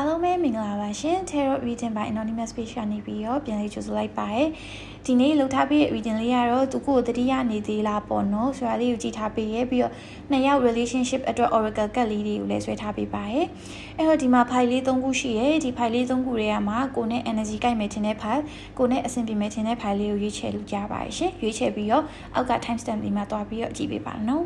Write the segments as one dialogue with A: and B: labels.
A: အားလုံးပဲမင်္ဂလာပါရှင် Tarot Reading by Anonymous Page ကနေပြီးတော့ပြန်လေးကြိုဆိုလိုက်ပါတယ်ဒီနေ့လှုပ်ထားပြီးတဲ့ reading လေးကတော့သူကိုယ်တတိယနေသေးလားပေါ့နော်ဆိုတာလေးကိုကြည့်ထားပေးရဲ့ပြီးတော့နှစ်ယောက် relationship အတွက် oracle ကတ်လေးတွေကိုလည်းဆွဲထားပေးပါတယ်အဲ့တော့ဒီမှာ file လေး၃ခုရှိရဲ့ဒီ file လေး၃ခုတွေကမှာကိုနဲ့ energy ကိုက်မယ်ထင်တဲ့ file ကိုနဲ့အဆင်ပြေမယ်ထင်တဲ့ file လေးကိုရွေးချယ်လို့ကြပါတယ်ရှင်ရွေးချယ်ပြီးတော့အောက်က time stamp လေးမှာတွားပြီးတော့ကြည့်ပေးပါနော်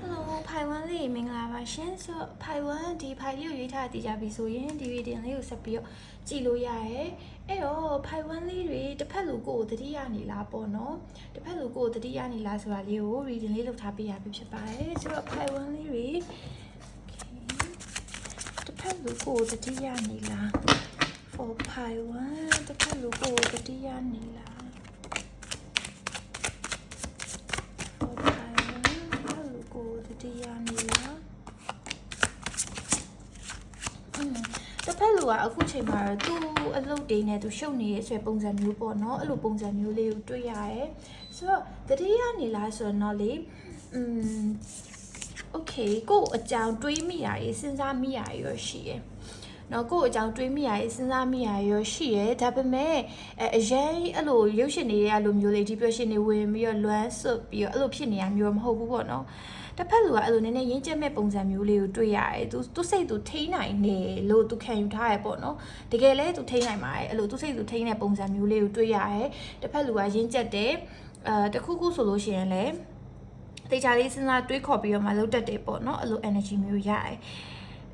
A: Hello ဖိုင်ဝမ်လေးမင်္ဂလာ ပါရှင်ဆိုတော့ဖိုင်ဝမ်ဒီဖိုင်လေးကိုရွေးထားတည်ကြပြီဆိုရင်ဒီ reading လေးကိုဆက်ပြီးတော့ကြည့်လို့ရတယ်အဲ့တော့ဖိုင်ဝမ်လေးတွေတစ်ဖက်လူကိုယ်ကိုတတိယနေလားပေါ့နော်တစ်ဖက်လူကိုယ်ကိုတတိယနေလားဆိုတာလေးကို reading လေးလုပ်ထားပေးရပြီဖြစ်ပါတယ်ဆိုတော့ဖိုင်ဝမ်လေးတွေ okay တစ်ဖက်လူကိုယ်ကိုတတိယနေလား for ဖိုင်ဝမ်တစ်ဖက်လူကိုယ်ကိုတတိယနေလား for ဖိုင်ဝမ်တစ်ဖက်လူကိုယ်ကိုတတိယနေလားอืมတစ်ဖ က်လူကအခုချိန်မှာတော့သူ့အလုပ်တွေနဲ့သူရှုပ်နေတဲ့ဆွဲပုံစံမျိုးပေါ့နော်အဲ့လိုပုံစံမျိုးလေးကိုတွေ့ရတယ်ဆိုတော့တတိယနေလားဆိုတော့လေอืม okay ကို့အကြောင်းတွေးမိရရေးစဉ်းစားမိရရေးရောရှိရယ်နော်ကို့အကြောင်းတွေးမိရရေးစဉ်းစားမိရရေးရောရှိရယ်ဒါပေမဲ့အဲအရင်အဲ့လိုရုပ်ရှင်တွေရဲ့လိုမျိုးလေး depression တွေဝင်ပြီးတော့လွမ်းဆွတ်ပြီးတော့အဲ့လိုဖြစ်နေရမျိုးမဟုတ်ဘူးပေါ့နော် တစ်ဖက်လူကအဲ့လိုနည်းနည်းရင်းကျက်မဲ့ပုံစံမျိုးလေးကိုတွေ့ရတယ်သူသူစိတ်သူထိန်းနိုင်နေလို့သူခံယူထားရပေါ့နော်တကယ်လဲသူထိန်းနိုင်ပါတယ်အဲ့လိုသူစိတ်သူထိန်းတဲ့ပုံစံမျိုးလေးကိုတွေ့ရတယ်တစ်ဖက်လူကရင်းကျက်တယ်အဲတခုခုဆိုလို့ရှိရင်လည်းတေချာလေးစဉ်းစားတွေးခေါ်ပြီးတော့မှလုပ်တတ်တယ်ပေါ့နော်အဲ့လို energy မျိုးရတယ်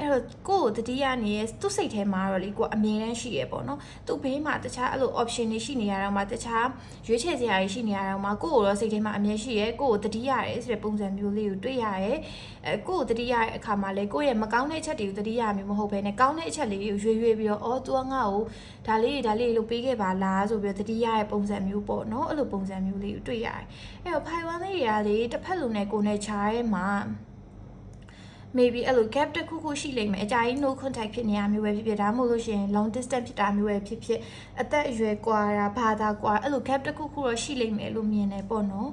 A: အဲ့တော့ကိုယ့်ကိုတတိယနေရဲ့သူ့စိတ်ထဲမှာတော့လေကိုကအမြဲတမ်းရှိရပေါ့နော်သူ့ဘေးမှာတခြားအဲ့လို option တွေရှိနေရတော့မှတခြားရွေးချယ်စရာတွေရှိနေရတော့မှကိုယ့်ကိုတော့စိတ်ထဲမှာအမြဲရှိရဲကိုယ့်ကိုတတိယရဲဆိုတဲ့ပုံစံမျိုးလေးကိုတွေ့ရရဲအဲကိုယ့်ကိုတတိယရဲ့အခါမှာလေကိုယ့်ရဲ့မကောင်းတဲ့အချက်တွေကိုတတိယမျိုးမဟုတ်ဘဲနဲ့ကောင်းတဲ့အချက်လေးတွေကိုရွေးရွေးပြီးတော့အော် तू ကငါ့ကိုဒါလေးဒါလေးလုပ်ပေးခဲ့ပါလားဆိုပြီးတော့တတိယရဲ့ပုံစံမျိုးပေါ့နော်အဲ့လိုပုံစံမျိုးလေးကိုတွေ့ရတယ်အဲ့တော့ဖိုင်ဝမ်လေးတွေကလေတစ်ဖက်လူနဲ့ကိုယ်နဲ့ခြားရဲမှာ maybe အဲ့လို gap တစ်ခုခုရှိလိမ့်မယ်အကြိုင်း no contact ဖြစ်နေရမျိုးပဲဖြစ်ဖြစ်ဒါမှမဟုတ်လို့ရှိရင် long distance ဖြစ်တာမျိုးပဲဖြစ်ဖြစ်အသက်အရွယ်ကွာတာဘာသာကွာအဲ့လို gap တစ်ခုခုတော့ရှိလိမ့်မယ်လို့မြင်တယ်ပေါ့နော်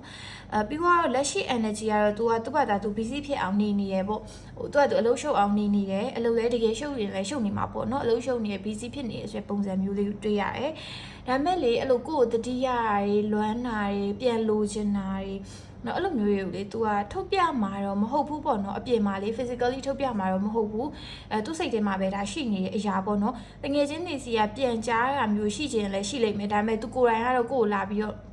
A: အဲပြီးတော့လက်ရှိ energy ကတော့ तू ကသူ့ဘာသာ तू busy ဖြစ်အောင်နေနေတယ်ပေါ့ဟို तू က तू အလုပ်ရှုပ်အောင်နေနေတယ်အလုပ်လည်းတကယ်ရှုပ်ရင်လည်းရှုပ်နေမှာပေါ့နော်အလုပ်ရှုပ်နေ busy ဖြစ်နေဆိုတဲ့ပုံစံမျိုးလေးကိုတွေ့ရတယ်ဒါမဲ့လေအဲ့လိုကိုယ့်ကိုတတိယတွေလွမ်းတာတွေပြန်လိုချင်တာတွေ နော်အဲ့လိုမျိုးတွေကိုလေ तू ကထုတ်ပြမှာတော့မဟုတ်ဘူးပေါ့နော်အပြင်မှာလေ physically ထုတ်ပြမှာတော့မဟုတ်ဘူးအဲသူ့စိတ်ထဲမှာပဲဒါရှိနေတဲ့အရာပေါ့နော်တကယ်ချင်းနေစီကပြန်ကြားရမျိုးရှိခြင်းလည်းရှိလိမ့်မယ်ဒါပေမဲ့ तू ကိုယ်တိုင်ကတော့ကိုယ်ကိုလာပြီးတော့ဟို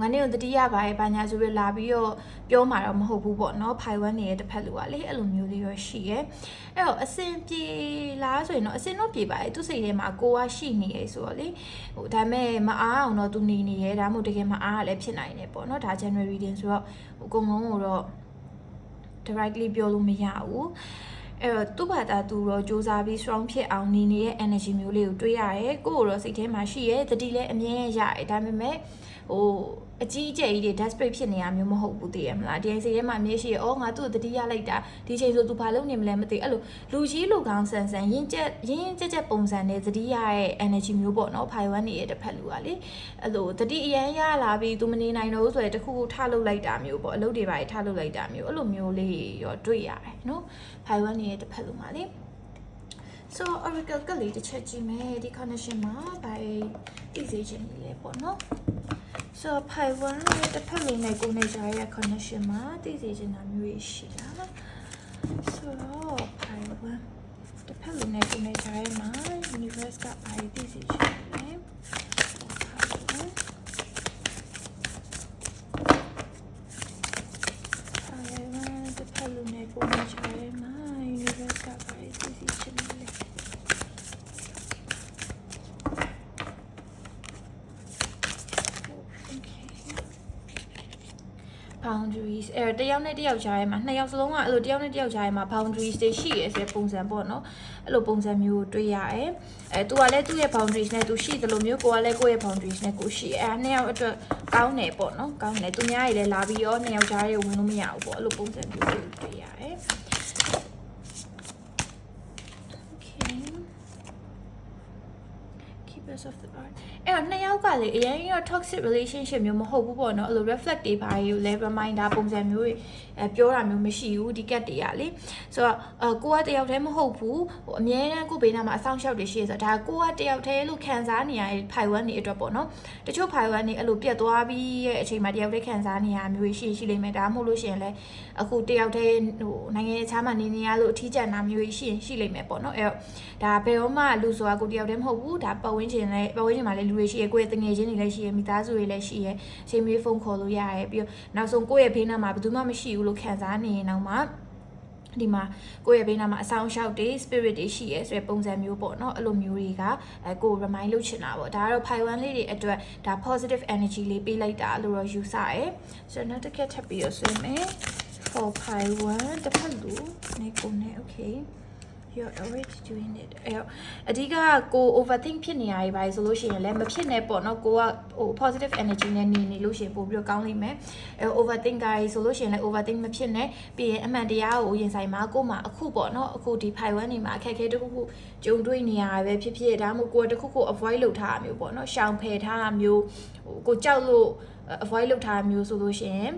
A: ငါနေ့ကတတိယပါရဲ့ဘာညာဆိုပြီးလာပြီးတော့ပြောမှာတော့မဟုတ်ဘူးပေါ့နော်ဖိုင်ဝမ်နေတဲ့တစ်ဖက်လူကလေအဲ့လိုမျိုးလေးရောရှိရဲအဲ့တော့အစင်ပြေလားဆိုရင်တော့အစင်တော့ပြေပါရဲ့သူစိတ်ထဲမှာကိုကရှိနေရဲဆိုတော့လေဟိုဒါပေမဲ့မအားအောင်တော့သူနေနေရဲဒါမှမဟုတ်တကယ်မအားရလည်းဖြစ်နိုင်တယ်ပေါ့နော်ဒါ January reading ဆိုတော့ဟိုအကုန်လုံးကိုတော့ directly ပြောလို့မရဘူးအဲ့တော့သူ့ဘာသာသူတော့စူးစမ်းပြီး strong ဖြစ်အောင်နေနေတဲ့ energy မျိုးလေးကိုတွေးရတယ်ကိုယ့်ကိုတော့စိတ်ထဲမှာရှိရဲတတိလည်းအမြဲရတယ်ဒါပေမဲ့ ဟိုအကြီးအကျယ်ကြီးတွေ desperate ဖြစ်နေရမျိုးမဟုတ်ဘူးသိရမလားဒီစိတ်ထဲမှာအမြဲရှိရအော်ငါသူ့ကိုတတိရလိုက်တာဒီချိန်ဆိုသူဘာလုပ်နေမလဲမသိအဲ့လိုလူကြီးလူကောင်းဆန်ဆန်ရင်းကျက်ရင်းကျက်ကျက်ပုံစံနဲ့တတိရရဲ့ energy မျိုးပေါ့နော်ဖိုင်ဝမ်နေရဲ့တစ်ဖက်လူကလေအဲ့လိုတတိအရန်ရလာပြီးသူမနေနိုင်တော့ဘူးဆိုရင်တခုခုထလုပ်လိုက်တာမျိုးပေါ့အလုပ်တွေပါထလုပ်လိုက်တာမျိုးအဲ့လိုမျိုးလေးရောတွေ့ရတယ်နော်ဖိုင်ဝမ်နေရဲ့တစ်ဖက်လူမှာလေ so oracle ကလေးတစ်ချက်ကြည့်မယ်ဒီ connection မှာဘာသိစေချင်လဲပေါ့နော် so ဖိုင်ဝမ်ရဲ့တစ်ဖက်လုံးနဲ့ကိုယ်နဲ့ကြားရဲ့ connection မှာသိစေချင်တာမျိုးရှိတာ so ဖိုင်ဝမ်တစ်ဖက်လုံးနဲ့ကိုယ်နဲ့ကြားရဲ့မှာ universe ကဘာသိစေချင်လဲဖိုင်ဝမ်ဖိုင်ဝမ်တစ်ဖက်လုံးနဲ့ကိုယ်နဲ့ကြားရဲ့မှာ universe ကဘာသိစေချင်လဲ boundaries အဲတယောက်နဲ့တယောက်ကြားထဲမှာနှစ်ယောက်စလုံးကအဲ့လိုတယောက်နဲ့တယောက်ကြားထဲမှာ boundaries တွေရှိရဲဆိုတဲ့ပုံစံပေါ့နော်အဲ့လိုပုံစံမျိုးကိုတွေ့ရတယ်အဲသူကလည်းသူ့ရဲ့ boundaries နဲ့သူရှိတယ်လို့မျိုးကိုကလည်းကိုယ့်ရဲ့ boundaries နဲ့ကိုရှိအဲနှစ်ယောက်အတွက်ကောင်းတယ်ပေါ့နော်ကောင်းတယ်သူများကြီးလည်းလာပြီးတော့နှစ်ယောက်ကြားထဲဝင်လို့မရဘူးပေါ့အဲ့လိုပုံစံမျိုးကိုတွေ့ရတယ် Okay keep Empress of the Earth အဲ့တော့နှစ်ယောက်ကလေအရင်က toxic relationship မျိုးမဟုတ်ဘူးပေါ့နော်အဲ့လို reflect တွေပါယူလဲ reminder ပုံစံမျိုးတွေအဲ ပြောတာမျိုးမရှိဘူးဒီကက်တွေကလေဆိုတော့အကိုကတယောက်တည်းမဟုတ်ဘူးဟိုအမြဲတမ်းကိုဘေးနားမှာအဆောင်ရှောက်တွေရှိရဆိုတော့ဒါကိုကတယောက်တည်းလို့ခံစားနေရတဲ့ pai 1နေအတွက်ပေါ့နော်တချို့ pai 1နေအဲ့လိုပြတ်သွားပြီးရဲ့အချိန်မှာတယောက်တည်းခံစားနေရမျိုးရှိရှိလိမ့်မယ်ဒါမှမဟုတ်လို့ရှိရင်လည်းအခုတယောက်တည်းဟိုနိုင်ငံခြားမှာနေနေရလို့အထီးကျန်တာမျိုးရှိရင်ရှိလိမ့်မယ်ပေါ့နော်အဲ့တော့ဒါဘယ်တော့မှလူဆိုတာကိုတယောက်တည်းမဟုတ်ဘူးဒါပတ်ဝန်းကျင်လည်းပတ်ဝန်းကျင်မှာလည်းလူတွေရှိရကိုယ့်ရဲ့တငယ်ချင်းတွေလည်းရှိရမိသားစုတွေလည်းရှိရချိန်မီဖုန်းခေါ်လို့ရတယ်ပြီးတော့နောက်ဆုံးကိုယ့်ရဲ့ဘေးနားမှာဘယ်သူမှမရှိဘူးလို့ခံစားနေရင်တော့မှဒီမှာကိုယ့်ရဲ့ဘေးနားမှာအဆောင်ရှောက်တွေ spirit တွေရှိရဲဆိုတဲ့ပုံစံမျိုးပေါ့နော်အဲ့လိုမျိုးတွေကအဲကိုယ် remind လုပ်ချင်တာပေါ့ဒါကတော့ pi 1လေးတွေအတွက်ဒါ positive energy လေးပေးလိုက်တာလို့တော့ယူဆရယ်ဆိုတော့နောက်တစ်ခါထပ်ပြီးတော့ဆွေးမယ် for pi 1တစ်ဖက်လူနေကိုနေ okay you're already doing it အဲ့တော့အဓိကကို overthink ဖြစ်နေရပြီပါဆိုလို့ရှိရင်လည်းမဖြစ်နဲ့ပေါ့နော်ကိုကဟို positive energy နဲ့နေနေလို့ရှိရင်ပို့ပြီးတော့ကောင်းလိမ့်မယ်အဲ overthink ကကြီးဆိုလို့ရှိရင်လည်း overthink မဖြစ်နဲ့ပြီးရင်အမှန်တရားကိုရင်ဆိုင်မှာကိုမှအခုပေါ့နော်အခုဒီ pi 1နေမှာအခက်အခဲတစ်ခုခုကြုံတွေ့နေရတာပဲဖြစ်ဖြစ်ဒါမှမဟုတ်ကိုတစ်ခုခု avoid လုပ်ထားတာမျိုးပေါ့နော်ရှောင်ဖယ်ထားတာမျိုးဟိုကိုကြောက်လို့ avoid လုပ်ထားတာမျိုးဆိုလို့ရှိရင်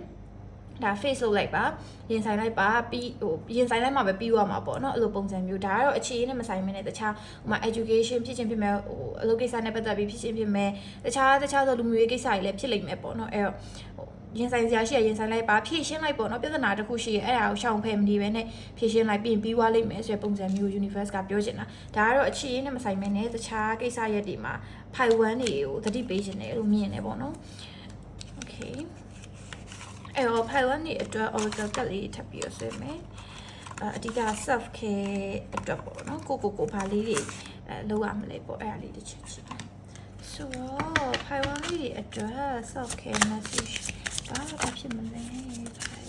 A: ဒါ face လုပ်လိုက်ပါရင်ဆိုင်လိုက်ပါပြီးဟိုရင်ဆိုင်လိုက်မှပဲပြီးသွားမှာပေါ့နော်အဲ့လိုပုံစံမျိုးဒါကတော့အခြေအနေနဲ့မဆိုင်မနဲ့တခြားဟိုမှာ education ဖြစ်ချင်းဖြစ်မဲ့ဟိုအလုပ်ကိစ္စနဲ့ပတ်သက်ပြီးဖြစ်ချင်းဖြစ်မဲ့တခြားတခြားသောလူမျိုးရေးကိစ္စတွေလည်းဖြစ်လိမ့်မယ်ပေါ့နော်အဲ့တော့ဟိုရင်ဆိုင်စရာရှိရရင်ဆိုင်လိုက်ပါဖြည့်ရှင်းလိုက်ပေါ့နော်ပြဿနာတစ်ခုရှိရအဲ့ဒါကိုရှောင်ဖယ်မနေပဲနဲ့ဖြည့်ရှင်းလိုက်ပြီးရင်ပြီးသွားလိမ့်မယ်ဆိုတဲ့ပုံစံမျိုး universe ကပြောချင်တာဒါကတော့အခြေအနေနဲ့မဆိုင်မနဲ့တခြားကိစ္စရက်တွေမှာဖိုင်1တွေကိုသတိပေးခြင်းတယ်လို့မြင်တယ်ပေါ့နော် okay အဲ့တော့ pi 1နေအတွက် oracle ကတ်လေးထပ်ပြီးတော့ဆွဲမယ်အအဓိက self care အတွက်ပေါ့နော်ကိုကိုကိုဘာလေးတွေအဲလုပ်ရမလဲပေါ့အဲ့ဒါလေးတစ်ချက်ကြည့်မယ်ဆိုတော့ pi 1လေးတွေအတွက် self care message ဘာဘာဖြစ်မလဲ pi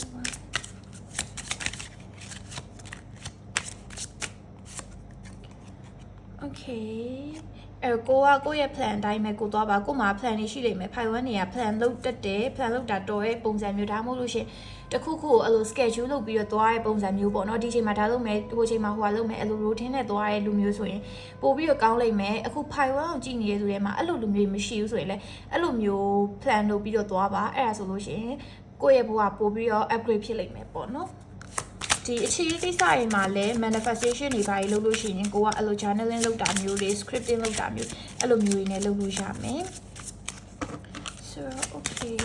A: 1 okay အဲကိုကကိုယ့်ရဲ့ plan အတိုင်းပဲကိုသွားပါကို့မှာ plan တွေရှိလိမ့်မယ် pi 1နေက plan လုပ်တတ်တယ် plan လုပ်တာတော်ရဲ့ပုံစံမျိုးဒါမှမဟုတ်လို့ရှရင်တခုခုအဲ့လို schedule လုပ်ပြီးတော့သွားတဲ့ပုံစံမျိုးပေါ့နော်ဒီချိန်မှာဒါလုပ်မယ်ဟိုချိန်မှာဟိုဟာလုပ်မယ်အဲ့လို routine နဲ့သွားတဲ့လူမျိုးဆိုရင်ပို့ပြီးတော့ကောင်းလိမ့်မယ်အခု pi 1ကိုကြည့်နေတဲ့သူတွေမှာအဲ့လိုလူမျိုးမရှိဘူးဆိုရင်လည်းအဲ့လိုမျိုး plan လုပ်ပြီးတော့သွားပါအဲ့ဒါဆိုလို့ရှရင်ကိုယ့်ရဲ့ဘဝပို့ပြီးတော့ upgrade ဖြစ်လိမ့်မယ်ပေါ့နော် ဒီအခြေရေးကိစ္စတွေမှာလည်း manifestation တွေပါလုပ်လို့ရှိရင်ကိုကအဲ့လို journaling လုပ်တာမျိုးတွေ scripting လုပ်တာမျိုးအဲ့လိုမျိုးတွေနဲ့လုပ်လို့ရမယ် so okay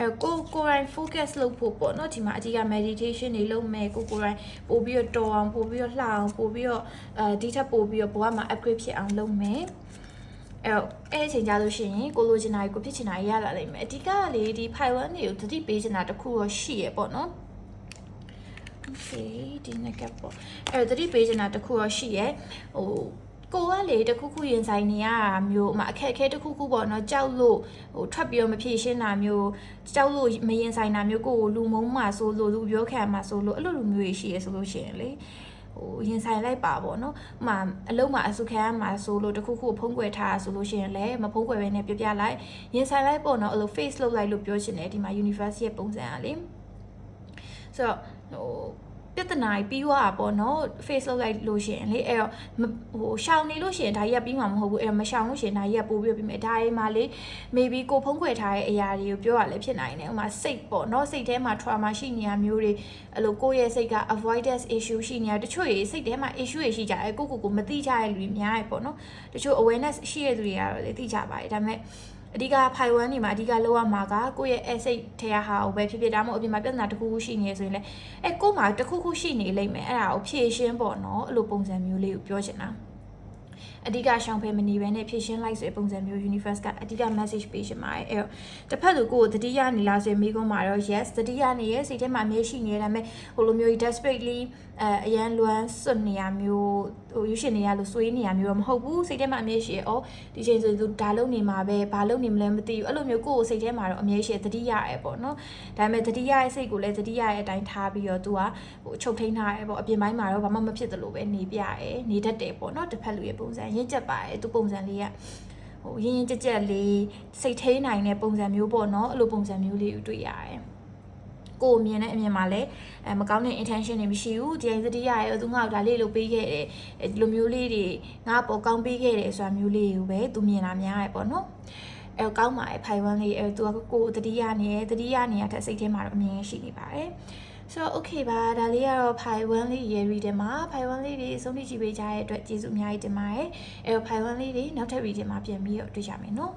A: အဲကိုကိုယ်တိုင် focus လုပ်ဖို့ပေါ့เนาะဒီမှာအဓိက meditation တွေလုပ်မယ်ကိုကိုယ်တိုင်ပို့ပြီးတော့တော်အောင်ပို့ပြီးတော့လှအောင်ပို့ပြီးတော့အဲဒီထက်ပို့ပြီးတော့ဘဝမှာ upgrade ဖြစ်အောင်လုပ်မယ် အဲ့တော့အဲ့အချိန်ကြလို့ရှိရင်ကိုလိုချင်တာကိုဖြစ်ချင်တာရလာလိမ့်မယ်အဓိကကလေဒီ pi 1တွေကိုတတိပေးချင်တာတခုတော့ရှိရပေါ့နော် okay ဒီနေ့ကပေါ့အဲ့တော့တတိပေးချင်တာတခုတော့ရှိရဟိုကိုကလေတခုခုရင်ဆိုင်နေရတာမျိုးအမအခက်အခဲတခုခုပေါ့နော်ကြောက်လို့ဟိုထွက်ပြီးတော့မဖြေရှင်းတာမျိုးကြောက်လို့မရင်ဆိုင်တာမျိုးကိုကိုလူမုံမှဆိုလို့လူပြောခံမှဆိုလို့အဲ့လိုလူမျိုးတွေရှိရဆိုလို့ရှိရင်လေ ဟိုရင်ဆိုင်လိုက်ပါပေါ့နော်။ဥမာအလုံးမှာအစုခံရမှာဆိုလို့တခုခုဖုံးကွယ်ထားဆိုလို့ရှိရင်လည်းမဖုံးကွယ်ဘဲနဲ့ပြပြလိုက်ရင်ဆိုင်လိုက်ပေါ့နော်အဲ့လို face လုပ်လိုက်လို့ပြောချင်တယ်ဒီမှာ universe ရဲ့ပုံစံอ่ะလေ။ဆိုတော့ဟို ပြဿနာကြီးပြီးသွားတာပေါ့နော် face လောက်လိုက်လို့ရှိရင်လေအဲ့တော့ဟိုရှောင်နေလို့ရှိရင်ဒါကြီးကပြီးမှာမဟုတ်ဘူးအဲ့တော့မရှောင်လို့ရှိရင်ဒါကြီးကပို့ပြီးပြီးမယ်ဒါကြီးမှလေ maybe ကိုဖုံးခွေထားတဲ့အရာတွေကိုပြောရလဲဖြစ်နိုင်တယ်ဥပမာစိတ်ပေါ့နော်စိတ်ထဲမှာ trauma ရှိနေရမျိုးတွေအဲ့လိုကိုယ့်ရဲ့စိတ်က avoidance issue ရှိနေရတချို့ရေစိတ်ထဲမှာ issue တွေရှိကြတယ်ကိုကိုကိုမသိကြတဲ့လူတွေများတယ်ပေါ့နော်တချို့ awareness ရှိတဲ့သူတွေကတော့လေသိကြပါတယ်ဒါပေမဲ့ အဓိကဖိုင်ဝမ်နေမှာအဓိကလောက်ရမှာကကိုယ့်ရဲ့ asset ထဲဟာကိုပဲဖြစ်ဖြစ်ဒါမှမဟုတ်အပြင်မှာပြဿနာတစ်ခုခုရှိနေဆိုရင်လည်းအဲကို့မှာတစ်ခုခုရှိနေလိမ့်မယ်အဲ့ဒါကိုဖြည့်ရှင်းပေါ့နော်အဲ့လိုပုံစံမျိုးလေးကိုပြောချင်တာအဓိကရှောင်ဖယ်မနေဘဲနဲ့ဖြည့်ရှင်းလိုက်ဆိုတဲ့ပုံစံမျိုး universe ကအဓိက message ပေးရှင်ပါတယ်အဲ့တော့တစ်ဖက်သူကိုယ်တတိယနေလားဆိုရင်မိကုန်းမှာတော့ yes တတိယနေရဲ့စိတ်ထဲမှာအမြဲရှိနေတယ်ဒါပေမဲ့ဟိုလိုမျိုး desperately အဲအရန်လွမ်းစွတ်နေရမျိုး ဟိုရွရှင်နေရလို့စွေးနေရမျိုးတော့မဟုတ်ဘူးစိတ်ထဲမှာအမြဲရှိရဩဒီချိန်ဆိုသူဒါလုံနေမှာပဲဘာလုံနေမလဲမသိဘူးအဲ့လိုမျိုးကိုယ့်ကိုစိတ်ထဲမှာတော့အမြဲရှိရတတိယရဲပေါ့နော်ဒါပေမဲ့တတိယရဲ့စိတ်ကိုလည်းတတိယရဲ့အတိုင်းထားပြီးတော့သူကဟိုချုပ်ထိန်းထားရဲပေါ့အပြင်ပိုင်းမှာတော့ဘာမှမဖြစ်သလိုပဲနေပြရဲနေတတ်တယ်ပေါ့နော်တစ်ဖက်လူရဲ့ပုံစံရင့်ကျက်ပါတယ်သူပုံစံလေးကဟိုရင်းရင်းကြက်ကြက်လေးစိတ်ထိန်းနိုင်တဲ့ပုံစံမျိုးပေါ့နော်အဲ့လိုပုံစံမျိုးလေးကိုတွေ့ရတယ် ကိုယ်မြင်တဲ့အမြင်မှာလည်းအဲမကောင်းတဲ့ intention တွေမရှိဘူးဒီတိုင်းသတိရရဲသူငါ့ကိုဒါလေးလုပ်ပေးခဲ့တယ်အဲဒီလိုမျိုးလေးတွေငါပေါ်ကောင်းပေးခဲ့တယ်ဆိုတာမျိုးလေးကိုပဲသူမြင်တာများရပေါ့နော်အဲကောင်းပါတယ်ဖိုင်ဝမ်လေးအဲသူကကိုယ်သတိရနေတယ်သတိရနေရတဲ့စိတ်ထဲမှာတော့အမြင်ရှိနေပါတယ်ဆိုတော့ okay ပါဒါလေးကတော့ဖိုင်ဝမ်လေးရေ reading မှာဖိုင်ဝမ်လေးတွေစုံထိကြည့်ပေးကြတဲ့အတွက်ကျေးဇူးအများကြီးတင်ပါတယ်အဲတော့ဖိုင်ဝမ်လေးတွေနောက်ထပ် reading မှာပြန်ပြီးတော့တွေ့ကြမယ်နော်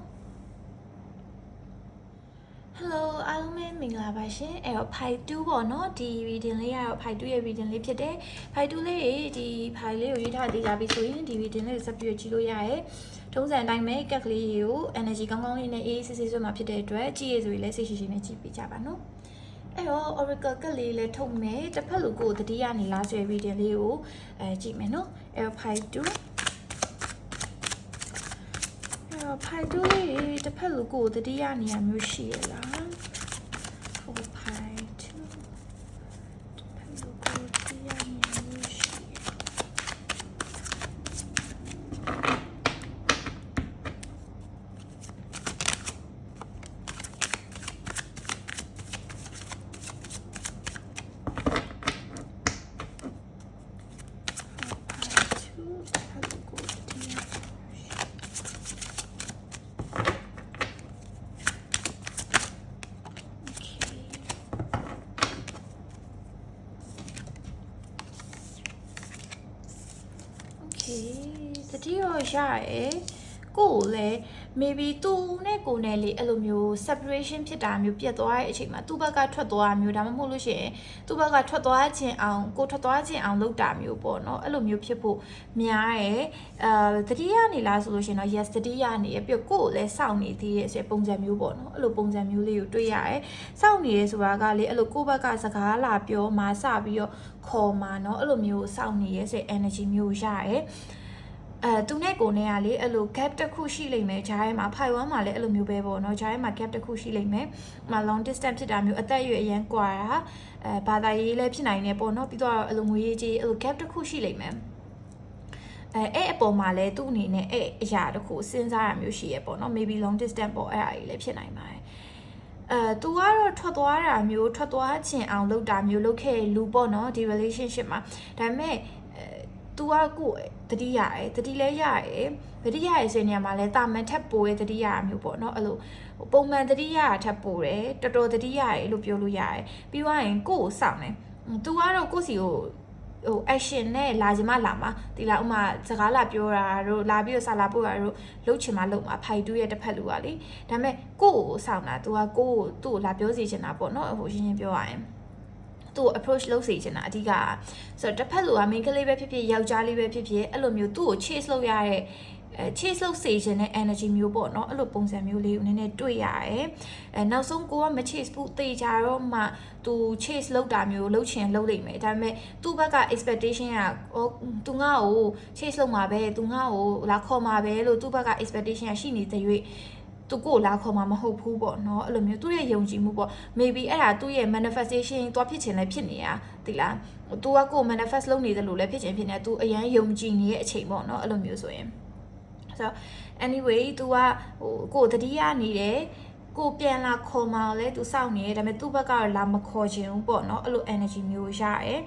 A: Hello အားလုံးပဲမင်္ဂလာပါရှင်အဲ့တော့ Pi 2ပေါ့နော်ဒီ reading လေးကတော့ Pi 2ရဲ့ reading လေးဖြစ်တယ် Pi 2လေးတွေဒီ Pi လေးကိုရွေးထားသေးကြပြီဆိုရင်ဒီ reading လေးကိုဆက်ပြီးကြည့်လို့ရရဲထုံးစံအတိုင်းပဲကက်ကလေးကို energy ကောင်းကောင်းလေးနဲ့အေးဆေးဆေးဆွဲမှာဖြစ်တဲ့အတွက်ကြည့်ရဆိုရင်လည်းစိတ်ရှိရှိနဲ့ကြည့်ပေးကြပါနော်အဲ့တော့ oracle ကက်လေးလည်းထုတ်မယ်တစ်ဖက်လူကိုတတိယနေလားဆိုရယ် reading လေးကိုအဲကြည့်မယ်နော်အဲ့တော့ Pi 2 အဲ့တော့ Pi 2လေးတစ်ဖက်လူကိုတတိယနေရာမျိုးရှိရလား for pi 2ဘယ်လိုကိုတရားနေလို့ရှိလဲ Okay တ ကြရဲကိုကိုလည်း maybe သူနဲ့ကိုနဲ့လေအဲ့လိုမျိုး separation ဖြစ်တာမျိုးပြတ်သွားတဲ့အချိန်မှာသူ့ဘက်ကထွက်သွားမျိုးဒါမှမဟုတ်လို့ရှိရင်သူ့ဘက်ကထွက်သွားခြင်းအောင်ကိုထွက်သွားခြင်းအောင်လုပ်တာမျိုးပေါ့နော်အဲ့လိုမျိုးဖြစ်ဖို့များရဲအာတတိယနေလားဆိုလို့ရှိရင်တော့ yes တတိယနေရပြီးကိုကိုလည်းစောင့်နေသေးရဲ့ဆိုပုံစံမျိုးပေါ့နော်အဲ့လိုပုံစံမျိုးလေးကိုတွေ့ရတယ်စောင့်နေရဲဆိုတာကလေအဲ့လိုကိုဘက်ကစကားလာပြောမှစပြီးတော့ခေါ်မှနော်အဲ့လိုမျိုးစောင့်နေရဲဆို energy မျိုးရရဲ အဲသူနဲ့ကိုနဲ့ကလေအဲ့လို gap တစ်ခုရှိလိမ့်မယ်ဂျားထဲမှာဖိုင်ဝမ်မှာလည်းအဲ့လိုမျိုးပဲပေါ့နော်ဂျားထဲမှာ gap တစ်ခုရှိလိမ့်မယ်။ဟို long distance ဖြစ်တာမျိုးအသက်အရွယ်အရန်ကွာတာအဲဘာသာရေးလည်းဖြစ်နိုင်တယ်ပေါ့နော်ပြီးတော့အဲ့လိုငွေရေးကြီးအဲ့လို gap တစ်ခုရှိလိမ့်မယ်။အဲအဲ့အပေါ်မှာလည်းသူ့အနေနဲ့အဲ့အရာတစ်ခုစဉ်းစားရမျိုးရှိရပေါ့နော် maybe long distance ပေါ့အဲ့အရာကြီးလည်းဖြစ်နိုင်ပါတယ်။အဲသူကတော့ထွက်သွားတာမျိုးထွက်သွားခြင်းအောင်လုပ်တာမျိုးလုပ်ခဲ့လူပေါ့နော်ဒီ relationship မှာဒါပေမဲ့အဲ तू ကကိုယ် တတိရရဲတတိလဲရရဲတတိရရဲဆိုတဲ့နေရာမှာလဲတာမန်ထက်ပိုရဲတတိရရမျိုးပေါ့နော်အဲ့လိုပုံမှန်တတိရရထက်ပိုတယ်တော်တော်တတိရရဲလို့ပြောလို့ရတယ်ပြီးသွားရင်ကိုယ့်ကိုစောင့်တယ် तू ကတော့ကိုယ့်စီကိုဟို action နဲ့လာချင်မှလာမှာဒီလားဥမာစကားလာပြောတာတို့လာပြီးတော့စာလာပို့တာတို့လှုပ်ချင်မှလှုပ်မှာဖိုက်တူးရဲ့တစ်ဖက်လူကလေဒါပေမဲ့ကိုယ့်ကိုစောင့်တာ तू ကကိုယ့်ကိုသူ့ကိုလာပြောစီချင်တာပေါ့နော်ဟိုရှင်းရှင်းပြောရရင် သူ့ကို approach လုပ်စေချင်တာအဓိကဆိုတော့တစ်ဖက်လူက main ကလေးပဲဖြစ်ဖြစ်ယောက်ျားလေးပဲဖြစ်ဖြစ်အဲ့လိုမျိုးသူ့ကို chase လုပ်ရတဲ့အဲ chase လုပ်စေခြင်းနဲ့ energy မျိုးပေါ့နော်အဲ့လိုပုံစံမျိုးလေးကိုနည်းနည်းတွေ့ရတယ်အဲနောက်ဆုံးကိုကမ chase ဘူးတေချာတော့မှသူ chase လုပ်တာမျိုးလုပ်ချင်လုပ်လိမ့်မယ်ဒါပေမဲ့သူ့ဘက်က expectation ကဟိုသူငါ့ကို chase လုပ်မှာပဲသူငါ့ကိုလာခေါ်မှာပဲလို့သူ့ဘက်က expectation ကရှိနေတဲ့၍ သူကိုလာခေါ်မှာမဟုတ်ဘူးပေါ့နော်အဲ့လိုမျိုးသူ့ရဲ့ယုံကြည်မှုပေါ့ maybe အဲ့ဒါသူ့ရဲ့ manifestation သွားဖြစ်ချင်လည်းဖြစ်နေရသိလားသူကကို manifest လုပ်နေတယ်လို့လည်းဖြစ်ချင်ဖြစ်နေသူအရန်ယုံကြည်နေတဲ့အချိန်ပေါ့နော်အဲ့လိုမျိုးဆိုရင်ဆိုတော့ anyway သူကဟိုကိုတတိယနေတယ်ကိုပြန်လာခေါ်မှာလဲသူစောင့်နေတယ်ဒါပေမဲ့သူ့ဘက်ကတော့လာမခေါ်ချင်ဘူးပေါ့နော်အဲ့လို energy မျိုးရရတယ်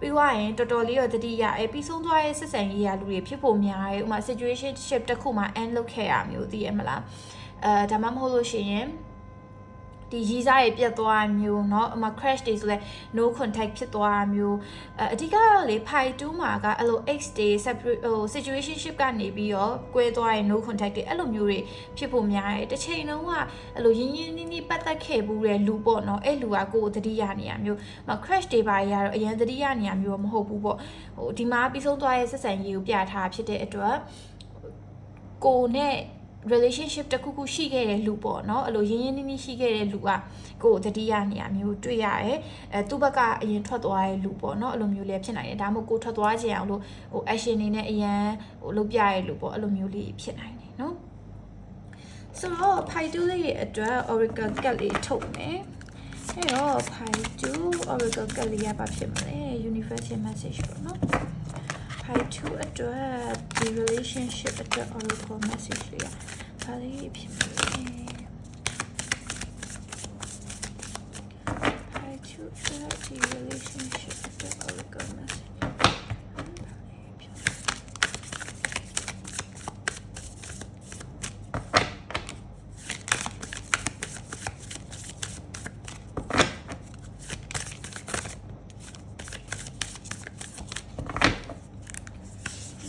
A: ပြီးွားရင်တော်တော်လေးတော့တတိယအဲပြီးဆုံးသွားတဲ့ဆက်ဆံရေးရလူတွေဖြစ်ဖို့များတယ်ဥမာ situation တစ်ချက်တစ်ခုမှာ end လုပ်ခဲ့ရမျိုးသိရမလား အဲဒါမှမဟုတ်လို့ရှိရင်ဒီရီးစားတွေပြတ်သွားတာမျိုးเนาะအမ crash တွေဆိုလဲ no contact ဖြစ်သွားတာမျိုးအဲအဓိကတော့လေ pi 2မှာကအဲ့လို x တွေ separate ဟို situationship ကနေပြီးတော့ကွဲသွားရင် no contact တွေအဲ့လိုမျိုးတွေဖြစ်ဖို့များတယ်တစ်ချိန်လုံးကအဲ့လိုရင်းရင်းနှီးနှီးပတ်သက်ခဲ့ဘူးတဲ့လူပေါ့เนาะအဲ့လူကကိုယ်တတိယနေရမျိုးမ crash တွေပါရတော့အရင်တတိယနေရမျိုးမဟုတ်ဘူးပေါ့ဟိုဒီမှာပြီးဆုံးသွားရဲ့ဆက်ဆံရေးကိုပြထားဖြစ်တဲ့အတွက်ကိုနဲ့ relationship တစ်ခုခုရှိခဲ့တဲ့လူပေါ့เนาะအဲ့လိုရင်းရင်းနှီးနှီးရှိခဲ့တဲ့လူကကိုယ်တတိယနေရာမျိုးတွေ့ရတယ်အဲသူ့ဘက်ကအရင်ထွက်သွားတဲ့လူပေါ့เนาะအဲ့လိုမျိုးလေးဖြစ်နိုင်တယ်ဒါမှမဟုတ်ကိုထွက်သွားခြင်းအောင်လို့ဟို action နေနဲ့အရန်ဟိုလုပ်ပြရတဲ့လူပေါ့အဲ့လိုမျိုးလေးဖြစ်နိုင်တယ်เนาะဆိုတော့ pi 2လေးရဲ့အတွက် oracle card လေးထုတ်မယ်အဲ့တော့ pi 2 oracle card လေးရပါဖြစ်မလဲ universal message ပေါ့เนาะ pi 2အတွက်ဒီ relationship အတွက် oracle message လေးရပါလေးဖြစ်မလဲ pi 2ဆိုတော့ဒီ relationship အတွက် oracle message ပြော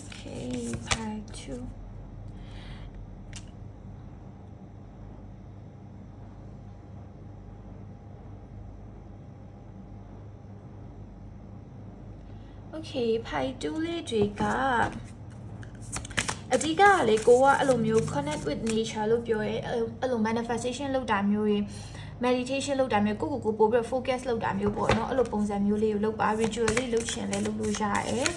A: Okay, part two. Okay, part two လေးတွေကအဓိကကလေကိုကအဲ့လိုမျိုး connect with nature လို့ပြောရဲအဲ့လိုအဲ့လို manifestation လုပ်တာမျိုးတွေ meditation လုပ်တာမျိုးကိုကိုကိုပို့ပြီး focus လုပ်တာမျိုးပေါ့နော်အဲ့လိုပုံစံမျိုးလေးကိုလုပ်ပါ ritual လေးလုပ်ချင်လဲလုပ်လို့ရတယ်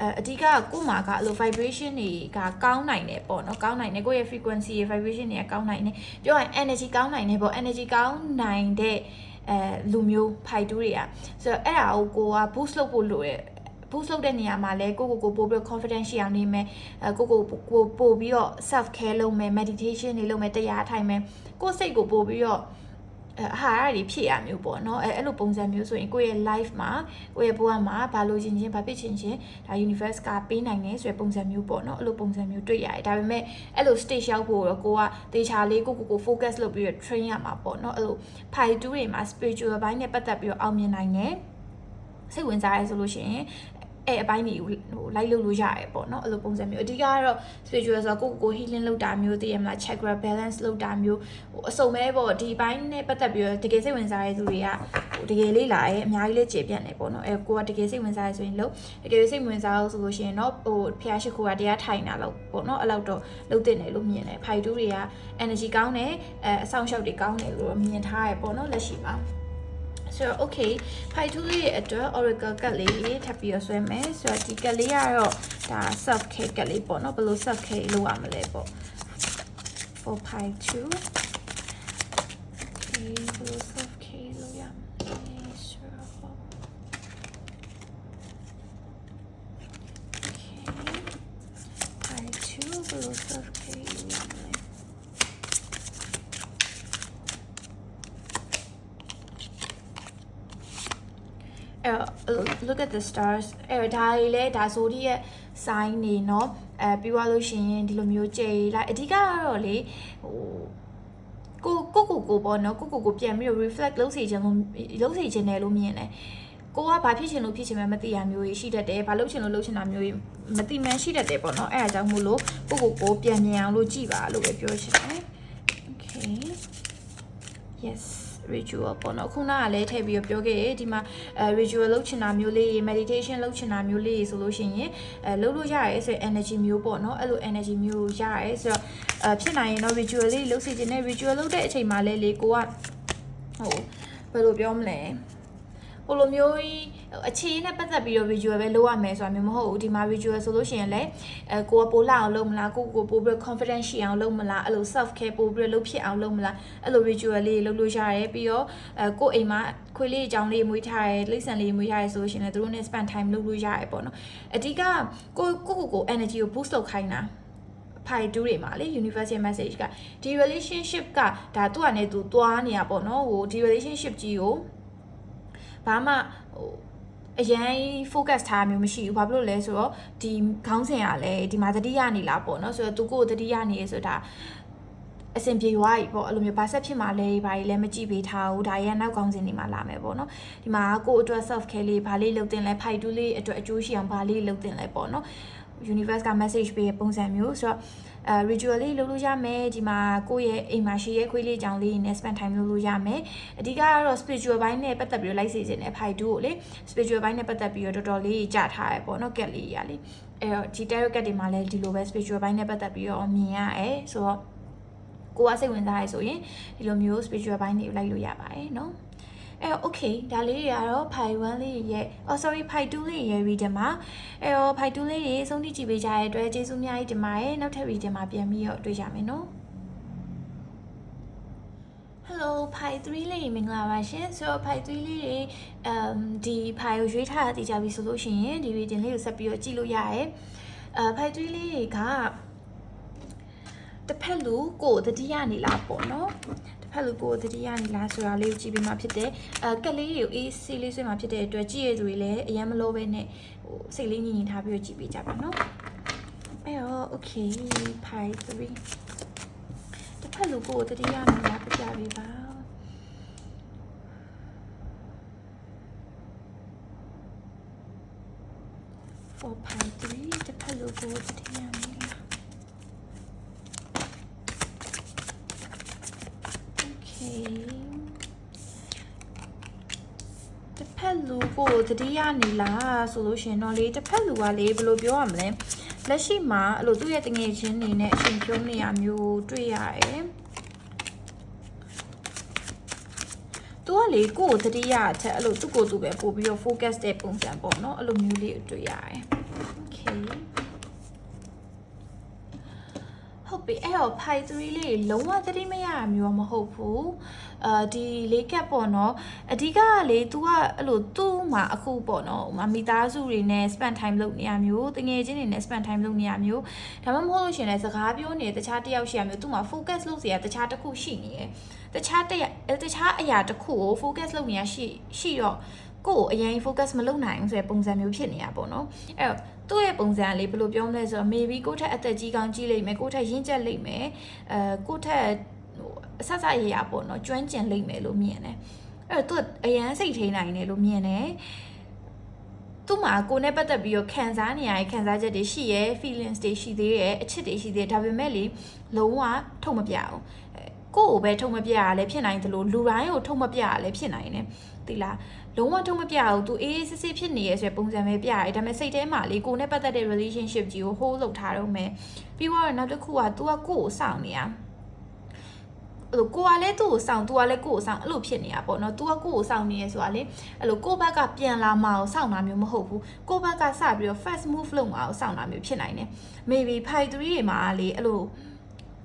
A: အဲအဓိကကို့မှာကအဲ့လို vibration တွေကကောင်းနိုင်တယ်ပေါ့နော်ကောင်းနိုင်တယ်ကိုယ့်ရဲ့ frequency ရဲ့ vibration တွေကကောင်းနိုင်တယ်ပြောရရင် energy ကောင်းနိုင်တယ်ပေါ့ energy ကောင်းနိုင်တဲ့အဲလူမျိုးဖိုက်တူးတွေကဆိုတော့အဲ့ဒါကိုကိုက boost လုပ်ဖို့လိုတယ် boost လုပ်တဲ့နေရာမှာလည်းကိုကိုကိုပို့ပြီး confidence ရှိအောင်နေမယ်အဲကိုကိုကိုပို့ပြီးတော့ self care လုပ်မယ် meditation တွေလုပ်မယ်တရားထိုင်မယ်ကိုစိတ်ကိုပို့ပြီးတော့အဟာရတွေဖြည့်ရမျိုးပေါ့နော်အဲအဲ့လိုပုံစံမျိုးဆိုရင်ကိုယ့်ရဲ့ life မှာကိုယ့်ရဲ့ဘဝမှာဘာလို့ရှင်ချင်းဘာဖြစ်ချင်းချင်းဒါ universe ကပေးနိုင်တယ်ဆိုရယ်ပုံစံမျိုးပေါ့နော်အဲ့လိုပုံစံမျိုးတွေ့ရတယ်ဒါပေမဲ့အဲ့လို stage ရောက်ဖို့တော့ကိုကတေချာလေးကိုကိုကို focus လုပ်ပြီးတော့ train ရမှာပေါ့နော်အဲ့လို part 2တွေမှာ spiritual ဘိုင်းနဲ့ပတ်သက်ပြီးတော့အောင်မြင်နိုင်တယ်စိတ်ဝင်စားရဲဆိုလို့ရှိရင် အဲ့အပိုင်းကြီးဟိုလိုက်လုပ်လို့ရတယ်ပေါ့နော်အဲ့လိုပုံစံမျိုးအဓိကကတော့ spiritual ဆိုတော့ကိုယ့်ကိုယ် healing လုပ်တာမျိုးသိရမလား chakra balance လုပ်တာမျိုးဟိုအစုံပဲပေါ့ဒီဘိုင်းနဲ့ပတ်သက်ပြီးတော့တကယ်စိတ်ဝင်စားတဲ့သူတွေကဟိုတကယ်လေးလာရဲအများကြီးလေးကျေပြတ်နေပေါ့နော်အဲကိုကတကယ်စိတ်ဝင်စားရဆိုရင်လို့တကယ်စိတ်ဝင်စားလို့ဆိုလို့ရှိရင်တော့ဟိုဖျားရှိခိုးကတရားထိုင်တာလို့ပေါ့နော်အဲ့လောက်တော့လုပ်တင်တယ်လို့မြင်တယ်ဖိုင်တူတွေက energy ကောင်းတယ်အဲအဆောင်ရှောက်တွေကောင်းတယ်လို့မြင်ထားရပေါ့နော်လက်ရှိမှာ ဆိုတော့ okay ဖိုင်တူလေးရဲ့အတွက် oracle ကတ်လေးထပ်ပြီးတော့ဆွဲမယ်ဆိုတော့ဒီကတ်လေးကတော့ဒါ self care ကတ်လေးပေါ့နော်ဘယ်လို self care လုပ်ရမလဲပေါ့ for pi 2 okay ဘယ်လို self care လုပ်ရမလဲဆိုတော့ okay pi 2ဘယ်လို self care လုပ်ရမလဲ အဲ့တော့ look at the stars အဲ့တော့ဒါတွေလဲဒါဆိုဒီရဲ့ sign နေเนาะအဲပြီးသွားလို့ရှိရင်ဒီလိုမျိုးကြည်လိုက်အဓိကကတော့လေဟိုကိုကိုကိုကိုပေါ့နော်ကိုကိုကိုပြန်ပြီးတော့ reflect လုပ်စီခြင်းလို့လုပ်စီခြင်းတယ်လို့မြင်တယ်ကိုကဘာဖြစ်ချင်လို့ဖြစ်ချင်မှမသိရမျိုးကြီးရှိတတ်တယ်ဘာလုပ်ချင်လို့လုပ်ချင်တာမျိုးကြီးမသိမှန်းရှိတတ်တယ်ပေါ့နော်အဲ့ဒါကြောင့်မို့လို့ကိုကိုကိုပြန်မြင်အောင်လို့ကြည်ပါလို့ပဲပြောချင်တယ် okay yes ritual ပေါ့နော်ခုနကလည်းထည့်ပြီးတော့ပြောခဲ့တယ်ဒီမှာအဲ ritual လုပ်ချင်တာမျိုးလေး meditation လုပ်ချင်တာမျိုးလေးဆိုလို့ရှိရင်အဲလုပ်လို့ရတယ်ဆိုရင် energy မျိုးပေါ့နော်အဲ့လို energy မျိုးရတယ်ဆိုတော့အဲဖြစ်နိုင်ရင်တော့ ritual လေးလုပ်စီခြင်းနဲ့ ritual လုပ်တဲ့အချိန်မှာလည်းလေကိုကဟိုဘယ်လိုပြောမလဲဟိုလိုမျိုးကြီး အခြေအနေနဲ့ပတ်သက်ပြီးတော့ visual ပဲလုပ်ရမယ်ဆိုတာမျိုးမဟုတ်ဘူးဒီမှာ visual ဆိုလို့ရှိရင်လည်းအဲကိုကပိုးလာအောင်လုပ်မလားကိုကိုပိုးပြီး confidence ရှိအောင်လုပ်မလားအဲ့လို self care ပိုးပြီးလုပ်ဖြစ်အောင်လုပ်မလားအဲ့လို visual လေးလုပ်လို့ရတယ်ပြီးတော့အဲကိုအိမ်မှာခွေးလေးအကြောင်းလေးမွေးထားတယ်လိမ့်ဆန်လေးမွေးထားတယ်ဆိုလို့ရှိရင်လည်းသူတို့နဲ့ spend time လုပ်လို့ရတယ်ပေါ့နော်အဓိကကိုကိုကိုကို energy ကို boost လုပ်ခိုင်းတာဖိုင်တူတွေမှာလေ universal message ကဒီ relationship ကဒါသူ့အနေနဲ့သူသွားနေတာပေါ့နော်ဟိုဒီ relationship ကြီးကိုဘာမှဟို အရင် focus ထားမျိုးမရှိဘူးဘာဖြစ်လို့လဲဆိုတော့ဒီခေါင်းစဉ်ကလည်းဒီမှာတတိယနေလားပေါ့နော်ဆိုတော့သူကိုတတိယနေရဆိုတာအဆင်ပြေသွားပြီပေါ့အဲ့လိုမျိုးဘာဆက်ဖြစ်မှာလဲဘာကြီးလဲမကြည့်ပေးထားဘူးဒါရန်နောက်ကောင်းစဉ်နေမှာလာမယ်ပေါ့နော်ဒီမှာကိုအတွက် self care လေးဘာလေးလုပ်တင်လဲဖိုက်တူးလေးအတွက်အကျိုးရှိအောင်ဘာလေးလုပ်တင်လဲပေါ့နော် universe က message ပေးတဲ့ပုံစံမျိုးဆိုတော့ အဲ ritually လုပ်လို့ရမယ်ဒီမှာကိုယ့်ရဲ့အိမ်မှာရှိရဲ့ခွေးလေးကြောင်လေးနဲ့ spend time လုပ်လို့ရမယ်အဓိကကတော့ spiritual ဘိုင်းနဲ့ပတ်သက်ပြီးတော့လိုက်စီခြင်းနဲ့ Phi 2ကိုလေ spiritual ဘိုင်းနဲ့ပတ်သက်ပြီးတော့တော်တော်လေးကြထားရပေါ့နော်ကက်လေးကြီးကလေအဲတော့ဒီ tarot ကက်တွေမှာလည်းဒီလိုပဲ spiritual ဘိုင်းနဲ့ပတ်သက်ပြီးတော့မြင်ရတယ်ဆိုတော့ကိုကစိတ်ဝင်စားရဆိုရင်ဒီလိုမျိုး spiritual ဘိုင်းတွေလိုက်လို့ရပါတယ်နော် အဲ့တော့ okay ဒါလေးတွေကတော့ဖိုင်1လေးရဲ့ oh sorry ဖိုင်2လေးရဲ့ reading မှာအဲ့တော့ဖိုင်2လေးတွေဆုံးဖြတ်ကြည့်ပေးကြတဲ့အတွက်ကျေးဇူးအများကြီးတင်ပါတယ်နောက်ထပ် reading မှာပြန်ပြီးတော့တွေ့ကြမယ်နော် Hello ဖိုင်3လေးမင်္ဂလာပါရှင်ဆိုတော့ဖိုင်3လေးတွေအမ်ဒီဖိုင်ကိုရွေးထားတာတည်ကြပြီဆိုလို့ရှိရင်ဒီ reading လေးကိုဆက်ပြီးတော့ကြည့်လို့ရတယ်အဲဖိုင်3လေးတွေကတစ်ဖက်လူကိုတတိယနေလားပေါ့နော် တစ်ဖက်လူကိုတတိယနေလားဆိုတာလေးကိုကြည့်ပြီးမှဖြစ်တယ်အဲကက်လေးတွေကိုအေးဆေးလေးဆွဲမှဖြစ်တဲ့အတွက်ကြည့်ရသူတွေလည်းအရင်မလို့ပဲနဲ့ဟိုစိတ်လေးညင်ညင်ထားပြီးတော့ကြည့်ပေးကြပါနော်အဲ့တော့ okay pi 3တစ်ဖက်လူကိုတတိယနေလားပြပြပေးပါ for pi 3တစ်ဖက်လူကိုတတိယနေလား okay တစ်ဖက်လူကို တတိယနေလားဆိုလို့ရှရင်တော့လေတစ်ဖက်လူကလေဘယ်လိုပြောရမလဲလက်ရှိမှာအဲ့လိုသူ့ရဲ့တငယ်ချင်းနေနဲ့အချိန်ဖြုံးနေရမျိုးတွေ့ရတယ်သူကလေကိုယ်ကိုတတိယအချက်အဲ့လိုသူ့ကိုယ်သူပဲပို့ပြီးတော့ focus တဲ့ပုံစံပေါ့နော်အဲ့လိုမျိုးလေးကိုတွေ့ရတယ် okay ဟု တ်ပြီအဲ့တော့ pi 3 လေးလုံးဝသတိမရတာမျိုးတော့မဟုတ်ဘူးအာဒီလေးကပ်ပေါ့နော်အဓိကကလေ तू ကအဲ့လိုသူ့မှာအခုပေါ့နော်ဟိုမှာမိသားစုတွေနဲ့ spend time လုပ်နေရမျိုးတငယ်ချင်းတွေနဲ့ spend time လုပ်နေရမျိုးဒါမှမဟုတ်လို့ရှရင်လည်းစကားပြောနေတခြားတစ်ယောက်ရှိရမျိုးသူ့မှာ focus လုပ်စရာတခြားတစ်ခုရှိနေတယ်တခြားတစ်ရတခြားအရာတစ်ခုကို focus လုပ်နေရရှိရှိတော့ ကိုယ်အရင် focus မလုပ်နိုင်ဘူးဆိုတဲ့ပုံစံမျိုးဖြစ်နေရပေါ့နော်အဲ့တော့သူ့ရဲ့ပုံစံလေးဘယ်လိုပြောမလဲဆိုတော့ maybe ကိုယ့်ထက်အသက်ကြီးကောင်းကြီးလိမ့်မယ်ကိုယ့်ထက်ရင့်ကျက်လိမ့်မယ်အဲကိုယ့်ထက်ဟိုအဆက်ဆက်ရရပေါ့နော်ကျွမ်းကျင်လိမ့်မယ်လို့မြင်တယ်အဲ့တော့သူအရန်စိတ်ထိန်နိုင်တယ်လို့မြင်တယ်သူ့မှာကိုယ်နဲ့ပတ်သက်ပြီးတော့ခံစားနေရတဲ့ခံစားချက်တွေရှိရဲ feelings တွေရှိသေးတယ်အချစ်တွေရှိသေးတယ်ဒါပေမဲ့လေလုံးဝထုတ်မပြအောင်ကိုယ့်ကိုပဲထုတ်မပြရလဲဖြစ်နိုင်တယ်လို့လူတိုင်းကိုထုတ်မပြရလဲဖြစ်နိုင်တယ်သိလား လုံးဝထုတ်မပြဘူးသူအေးစစ်စစ်ဖြစ်နေရဲဆိုတဲ့ပုံစံပဲပြရဲဒါပေမဲ့စိတ်ထဲမှာလေကိုနဲ့ပတ်သက်တဲ့ relationship ကြီးကို hold လုပ်ထားတော့မယ်ပြီးတော့နောက်တစ်ခုက तू ကကိုယ့်ကိုစောင့်နေရအဲ့လိုကိုကလည်းသူ့ကိုစောင့်သူကလည်းကိုကိုစောင့်အဲ့လိုဖြစ်နေတာပေါ့နော်သူကကိုကိုစောင့်နေရဲဆိုတာလေအဲ့လိုကိုဘက်ကပြန်လာမှာကိုစောင့်တာမျိုးမဟုတ်ဘူးကိုဘက်ကစပြီးတော့ first move လုပ်မှာကိုစောင့်တာမျိုးဖြစ်နိုင်တယ် maybe 5 3တွေမှာလေအဲ့လို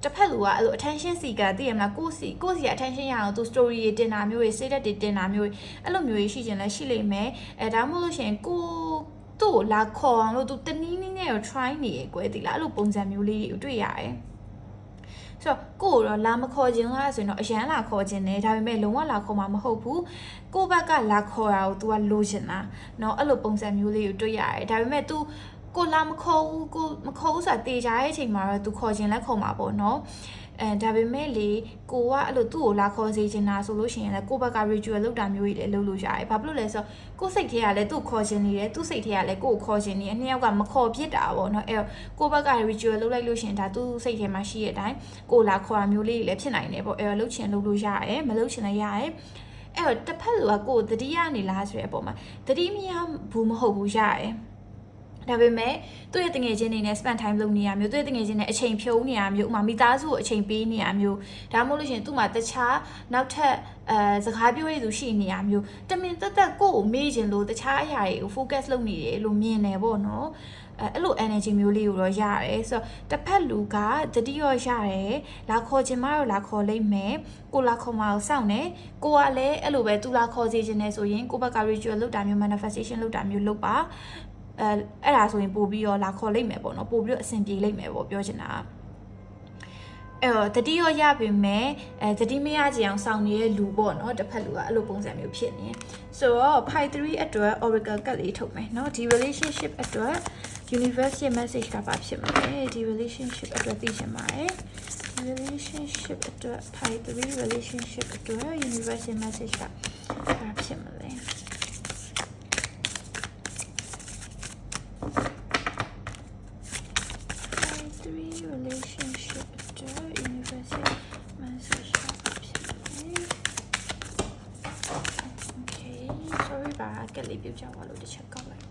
A: တစ်ဖက်လူကအဲ့လို attention seeker သိရမလားကိုစီကိုစီက attention ရအောင်သူ story တွေတင်တာမျိုးတွေ status တွေတင်တာမျိုးတွေအဲ့လိုမျိုးတွေရှိချင်လဲရှိလိမ့်မယ်အဲဒါမှမဟုတ်လို့ရှိရင်ကိုသူ့ကိုလာခေါ်အောင်လို့သူတနည်းနည်းနဲ့တော့ try နေရယ်ကွယ်ဒီလားအဲ့လိုပုံစံမျိုးလေးတွေတွေ့ရတယ်ဆိုတော့ကိုကိုတော့လာမခေါ်ခြင်းလားဆိုရင်တော့အရန်လာခေါ်ခြင်းတယ်ဒါပေမဲ့လုံးဝလာခေါ်မှာမဟုတ်ဘူးကိုဘက်ကလာခေါ်တာကို तू ကလိုချင်တာเนาะအဲ့လိုပုံစံမျိုးလေးကိုတွေ့ရတယ်ဒါပေမဲ့ तू ကိုလာမခေါ်ဘူးကိုမခေါ်ဘူးဆိုတာတေချာတဲ့အချိန်မှာတော့ तू ခေါ်ခြင်းလက်ခေါ်မှာပေါ့နော်အဲဒါပေမဲ့လေကိုကအဲ့လိုသူ့ကိုလာခေါ်စေချင်တာဆိုလို့ရှိရင်လည်းကိုဘက်က ritual လုပ်တာမျိုးကြီးလည်းလုပ်လို့ရတယ်။ဘာဖြစ်လို့လဲဆိုတော့ကိုစိတ်ထဲကလည်းသူ့ခေါ်ချင်နေတယ်သူ့စိတ်ထဲကလည်းကိုကိုခေါ်ချင်နေတယ်အနှစ်ယောက်ကမခေါ်ဖြစ်တာပေါ့နော်။အဲ့ကိုဘက်က ritual လုပ်လိုက်လို့ရှိရင်ဒါသူ့စိတ်ထဲမှာရှိတဲ့အတိုင်းကိုလာခေါ်တာမျိုးလေးတွေလည်းဖြစ်နိုင်တယ်ပေါ့။အဲ့တော့လုပ်ချင်လုပ်လို့ရတယ်မလုပ်ချင်လည်းရတယ်။အဲ့တော့တစ်ဖက်လူကကိုတတိယနေလားဆိုတဲ့အပေါ်မှာတတိမရဘူးမဟုတ်ဘူးရတယ်။ ဒါပေမဲ့သူ့ရဲ့တငယ်ချင်းတွေနဲ့ spend time လုပ်နေရမျိုးသူ့ရဲ့တငယ်ချင်းနဲ့အချိန်ဖြုံးနေရမျိုးဥမာမိသားစုကိုအချိန်ပေးနေရမျိုးဒါမှမဟုတ်လို့ရှိရင်သူ့မှာတခြားနောက်ထပ်အဲစကားပြောရသူရှိနေရမျိုးတမင်တက်တက်ကိုယ့်ကိုမေ့ခြင်းလို့တခြားအရာတွေကို focus လုပ်နေတယ်လို့မြင်တယ်ပေါ့နော်အဲအဲ့လို energy မျိုးလေးကိုတော့ရတယ်ဆိုတော့တစ်ဖက်လူကတတိယရတယ်လာခေါ်ခြင်းမတော့လာခေါ်လိုက်မယ်ကိုလာခေါ်မအောင်စောင့်နေကိုကလည်းအဲ့လိုပဲသူလာခေါ်စေခြင်းနဲ့ဆိုရင်ကိုဘက်က ritual လုပ်တာမျိုး manifestation လုပ်တာမျိုးလုပ်ပါ အဲအဲ့ဒါဆိုရင်ပို့ပြီးတော့လာခေါ်လိုက်မယ်ပေါ့နော်ပို့ပြီးတော့အဆင်ပြေလိုက်မယ်ပေါ့ပြောချင်တာအဲ့တော့တတိယရပြီမဲ့အဲတတိမရကြအောင်စောင့်နေတဲ့လူပေါ့နော်တစ်ဖက်လူကအဲ့လိုပုံစံမျိုးဖြစ်နေဆိုတော့ pi 3အတွက် oracle ကတ်လေးထုတ်မယ်နော်ဒီ relationship အတွက် universe ရဲ့ message ကပါဖြစ်မှာလေဒီ relationship အတွက်သိချင်ပါတယ် relationship အတွက် pi 3 relationship အတွက် universe ရဲ့ message ကပါဖြစ်မှာလေ pi 3 relationship အတွက် universe ရဲ့ message ကပါဖြစ်မှာလေ okay sorry ပါကက်လေးပြုတ်ကြပါလို့တစ်ချက်ကောက်လိုက်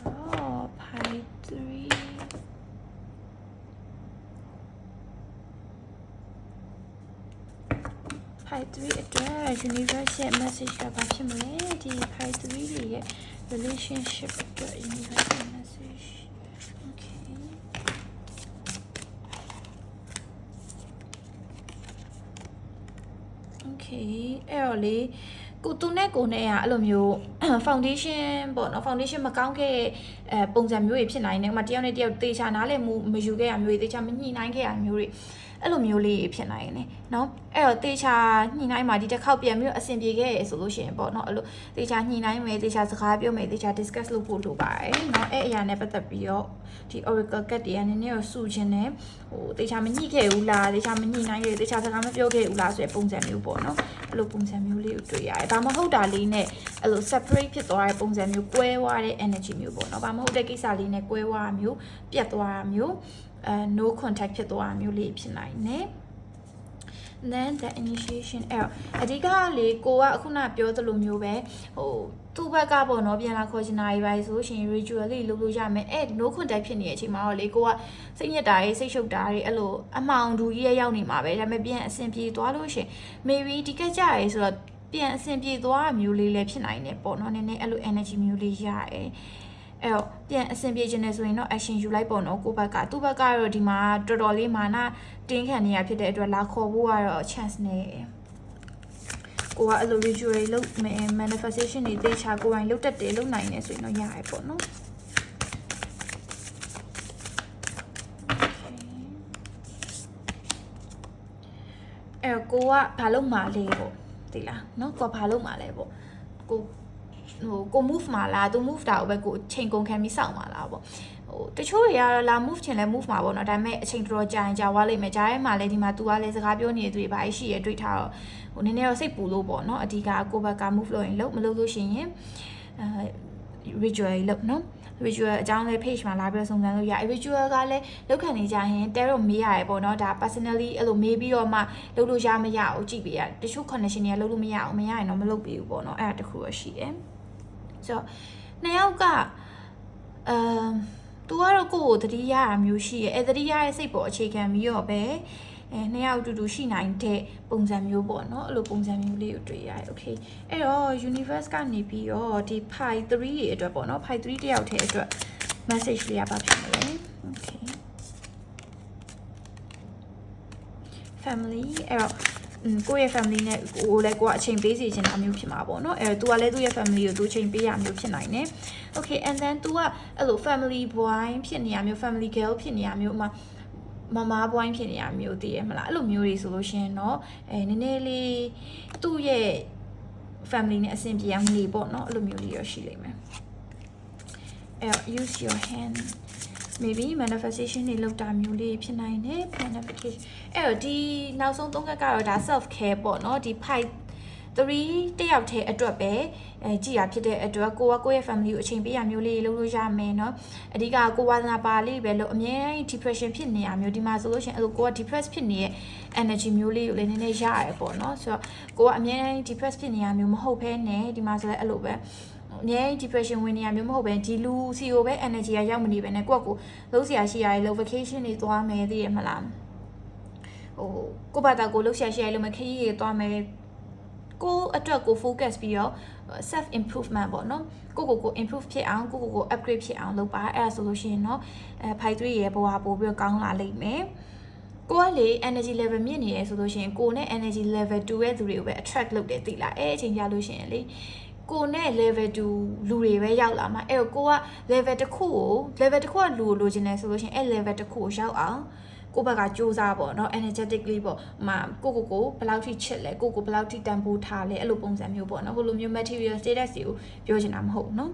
A: So, pi 3 pi 3အတွက် universe ရဲ့ message ကဘာဖြစ်မလဲဒီ pi 3တွေရဲ့ relationship အတွက် universe ရဲ့ message okay okay အဲ့တော့လေကိုသူနဲ့ကိုနဲ့ကအဲ့လိုမျိုး foundation ပေါ့နော် foundation မကောင်းခဲ့တဲ့အဲပုံစံမျိုးတွေဖြစ်နိုင်တယ်ဥပမာတယောက်နဲ့တယောက်တေချာနားလည်မှုမယူခဲ့ရမျိုးတွေတေချာမညှိနှိုင်းခဲ့ရမျိုးတွေ အဲ့လိုမျိုးလေးဖြစ်နိုင်တယ်နော်အဲ့တော့တေချာညှိနှိုင်းမှာဒီတစ်ခေါက်ပြန်ပြီးတော့အဆင်ပြေခဲ့ရဆိုလို့ရှိရင်ပေါ့နော်အဲ့လိုတေချာညှိနှိုင်းမယ်တေချာစကားပြောမယ်တေချာ discuss လုပ်ဖို့လိုပါတယ်နော်အဲ့အရာနဲ့ပတ်သက်ပြီးတော့ဒီ oracle card တွေကနည်းနည်းတော့စုခြင်းနဲ့ဟိုတေချာမညှိခဲ့ဘူးလားတေချာမညှိနှိုင်းခဲ့တေချာစကားမပြောခဲ့ဘူးလားဆိုတဲ့ပုံစံမျိုးပေါ့နော်အဲ့လိုပုံစံမျိုးလေးကိုတွေ့ရတယ်ဒါမှမဟုတ်တာလေးနဲ့အဲ့လို separate ဖြစ်သွားတဲ့ပုံစံမျိုးကွဲသွားတဲ့ energy မျိုးပေါ့နော်ဘာမှမဟုတ်တဲ့ကိစ္စလေးနဲ့ကွဲသွားတာမျိုးပြတ်သွားတာမျိုး အဲ no contact ဖြစ်သွားတာမျိုးလေးဖြစ်နိုင်တယ် then the initiation အဲ့တော့အဓိကလေကိုကအခုနပြောသလိုမျိုးပဲဟိုသူ့ဘက်ကပေါ့နော်ပြန်လာခေါ်ချင်တာကြီးပါဆိုရှင် ritual လေးလုပ်လို့ရမယ်အဲ့ no contact ဖြစ်နေတဲ့အချိန်မှာတော့လေကိုကစိတ်ညစ်တာကြီးစိတ်ရှုပ်တာကြီးအဲ့လိုအမှောင်ဒူကြီးရဲ့ရောက်နေမှာပဲဒါပေမဲ့ပြန်အဆင်ပြေသွားလို့ရှင် maybe ဒီကကြရဲဆိုတော့ပြန်အဆင်ပြေသွားတာမျိုးလေးလည်းဖြစ်နိုင်တယ်ပေါ့နော်နည်းနည်းအဲ့လို energy မျိုးလေးရတယ် အဲ့တော့ပြန်အဆင်ပြေခြင်းနဲ့ဆိုရင်တော့ action ယူလိုက်ပေါ့နော်ကိုယ့်ဘက်ကသူ့ဘက်ကတော့ဒီမှာတော်တော်လေးမာနတင်းခံနေရဖြစ်တဲ့အတွက်လာခေါ်ဖို့ကတော့ chance နေကိုကအဲ့လို ritual တွေလုပ်မယ် manifestation တွေတေချာကိုယ်ပိုင်လုပ်တတ်တယ်လုပ်နိုင်တယ်ဆိုရင်တော့ရတယ်ပေါ့နော် အဲ့တော့ကိုကဘာလုပ်မှာလဲပေါ့သိလားเนาะကိုကဘာလုပ်မှာလဲပေါ့ကို ဟိုကို move မှာလားသူ move တာကိုပဲကိုချိန်ကုန်ခံပြီးစောင့်မှာလားပေါ့ဟိုတချို့တွေကတော့လာ move ချင်လဲ move မှာပေါ့နော်ဒါပေမဲ့အချိန်တော်တော်ကြာရင်ကြာသွားလိမ့်မယ်ကြားထဲမှာလဲဒီမှာ तू ကလဲစကားပြောနေတဲ့သူတွေဘာရှိရဲတွေ့ထားတော့ဟိုနည်းနည်းတော့စိတ်ပူလို့ပေါ့နော်အဓိကကိုဘက်က move လုပ်ရင်လုပ်မလုပ်လို့ရှိရင်အဲ ritual လုပ်နော် ritual အကြောင်းလေး page မှာလာပြီးတော့စုံစမ်းလို့ရ ritual ကလည်းလောက်ခံနေကြရင်တဲတော့မေးရတယ်ပေါ့နော်ဒါ personally အဲ့လိုမေးပြီးတော့မှလုပ်လို့ရမရဘူးကြည့်ပေးရတချို့ connection တွေကလုပ်လို့မရအောင်မရရင်တော့မလုပ်ပေးဘူးပေါ့နော်အဲ့ဒါတခုတော့ရှိတယ် ဆိုတော့နှစ်ယောက်ကအမ်သူကတော့ကိုယ့်ကိုသတိရတာမျိုးရှိရဲ့အဲသတိရတဲ့စိတ်ပေါ်အခြေခံပြီးတော့ပဲအဲနှစ်ယောက်အတူတူရှိနိုင်တဲ့ပုံစံမျိုးပေါ့နော်အဲ့လိုပုံစံမျိုးလေးကိုတွေ့ရတယ် okay အဲ့တော့ universe ကနေပြီးတော့ဒီ pi 3တွေအတွက်ပေါ့နော် pi 3တယောက်တည်းအတွက် message လေးကပါဖြစ်နေတယ် okay family အဲ့တော့อืม ကိုယ့်ရဲ့ family နဲ့ကိုယ်လည်းကိုကအချိန်ပေးစီခြင်းအမျိုးဖြစ်မှာပေါ့နော်အဲတော့ तू ကလည်းသူ့ရဲ့ family ကိုသူချိန်ပေးရမျိုးဖြစ်နိုင်တယ် okay and then तू ကအဲ့လို family boy ဖြစ်နေရမျိုး family girl ဖြစ်နေရမျိုးဥမာမမဘွိုင်းဖြစ်နေရမျိုးတည်ရမလားအဲ့လိုမျိုးတွေဆိုလို့ရှရင်တော့အဲနည်းနည်းလေးသူ့ရဲ့ family နဲ့အဆင်ပြေအောင်နေပေါ့နော်အဲ့လိုမျိုးလေးရရှိလိမ့်မယ်အဲတော့ use your hand maybe manifestation တွေလုပ်တာမျိုးလေးဖြစ်နိုင်တယ် manifestation အဲ့တော့ဒီနောက်ဆုံးသုံးခက်ကတော့ဒါ self care ပေါ့နော်ဒီ pipe 3တယောက်တည်းအတွက်ပဲအဲကြည်ရဖြစ်တဲ့အတွက်ကိုကကိုယ့်ရဲ့ family ကိုအချိန်ပေးရမျိုးလေးလုပ်လို့ရမယ်เนาะအဓိကကိုဝါသနာပါလေးပဲလို့အမြဲ depression ဖြစ်နေရမျိုးဒီမှာဆိုလို့ရှိရင်အဲ့လိုကိုက depressed ဖြစ်နေတဲ့ energy မျိုးလေးကိုလည်းနည်းနည်းရရပေါ့เนาะဆိုတော့ကိုကအမြဲ depressed ဖြစ်နေရမျိုးမဟုတ်ဘဲနဲ့ဒီမှာဆိုလည်းအဲ့လိုပဲ အမြဲ depression ဝင်နေရမျိုးမဟုတ်ပဲဒီလူစီကိုပဲ energy ကရောက်မနေပဲနဲ့ကိုယ့်ကိုလုံးစရာရှိရတယ်လို့ vacation တွေသွားမယ်သိရမလားဟိုကိုယ့်ဘာသာကိုလှုပ်ရှားရှားလို့မခရီးတွေသွားမယ်ကိုအတွက်ကို focus ပြီးတော့ self improvement ပေါ့နော်ကိုကိုကို improve ဖြစ်အောင်ကိုကိုကို upgrade ဖြစ်အောင်လုပ်ပါအဲ့ဒါဆိုလို့ရှိရင်တော့အဲဖိုက်3ရဲ့ဘဝပို့ပြီးတော့ကောင်းလာလိမ့်မယ်ကိုကလေ energy level မြင့်နေရဆိုလို့ရှိရင်ကိုနဲ့ energy level 2ရဲ့သူတွေကိုပဲ attract လုပ်တယ်သိလားအဲအချိန်ကြာလို့ရှိရင်လေ ကိုနဲ့ level 2လူတွေပဲရောက်လာမှာအဲ့တော့ကိုက level တစ်ခုကို level တစ်ခုကလူကိုလိုချင်တယ်ဆိုလို့ရှိရင်အဲ့ level တစ်ခုကိုရောက်အောင်ကိုယ့်ဘက်ကစူးစမ်းပေါ့နော် energetically ပေါ့မကိုကိုကိုဘယ်လောက်ထိချစ်လဲကိုကိုဘယ်လောက်ထိတန်ဖိုးထားလဲအဲ့လိုပုံစံမျိုးပေါ့နော်ဘယ်လိုမျိုး material status တွေကိုပြောချင်တာမဟုတ်နော်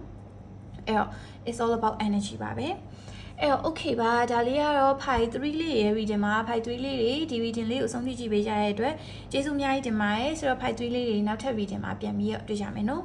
A: အဲ့တော့ it's all about energy ပါပဲအဲ့တော့ okay ပါဒါလေးကတော့ file 3လေးရဲ့ reading မှာ file 3လေးတွေဒီ reading လေးကိုအဆုံးထိကြည့်ပေးကြရတဲ့အတွက်ကျေးဇူးအများကြီးတင်ပါတယ်ဆိုတော့ file 3လေးတွေနောက်ထပ် reading မှာပြန်ပြီးတော့တွေ့ကြမယ်နော်